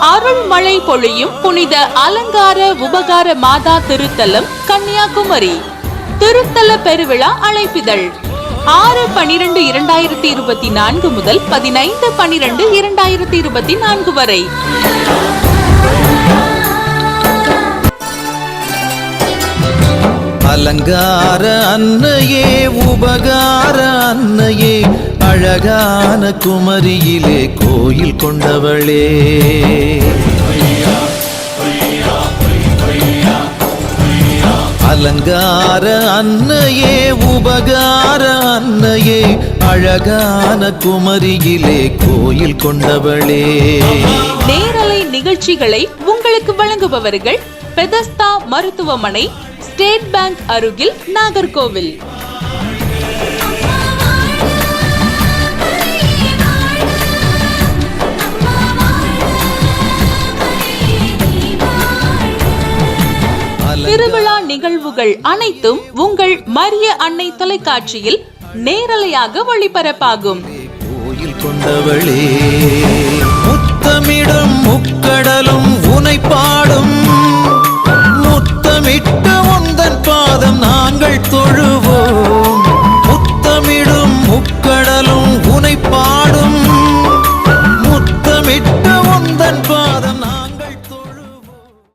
அருள்மழை பொழியும் புனித அலங்கார உபகார மாதா திருத்தலம் கன்னியாகுமரி. திருத்தல பெருவிழா அழைப்பிதழ். ஆறு பனிரெண்டு இரண்டாயிரத்தி இருபத்தி நான்கு முதல் பதினைந்து பனிரெண்டு இரண்டாயிரத்தி இருபத்தி நான்கு வரை. அலங்கார அன்னையே உபகார அன்னையே அழகான குமரியிலே கோயில் கொண்டவளே. அலங்கார அன்னையே உபகார அன்னையே அழகான குமரியிலே கோயில் கொண்டவளே. நேரலை நிகழ்ச்சிகளை உங்களுக்கு வழங்குபவர்கள் பெதஸ்தா மருத்துவமனை ஸ்டேட் பேங்க் அருகில் நாகர்கோவில். திருவிழா நிகழ்வுகள் அனைத்தும் உங்கள் மரிய அன்னை தொலைக்காட்சியில் நேரலையாக ஒளிபரப்பாகும். கோயில் கொண்டவளே முத்தமிடும் முக்கடலும் உனை பாடும். முத்தமிட்டு உந்தன் பாதம் நாங்கள் தொழுவோம். முத்தமிடும் முக்கடலும் உனை பாடும். முத்தமிட்டு உந்தன் பாதம்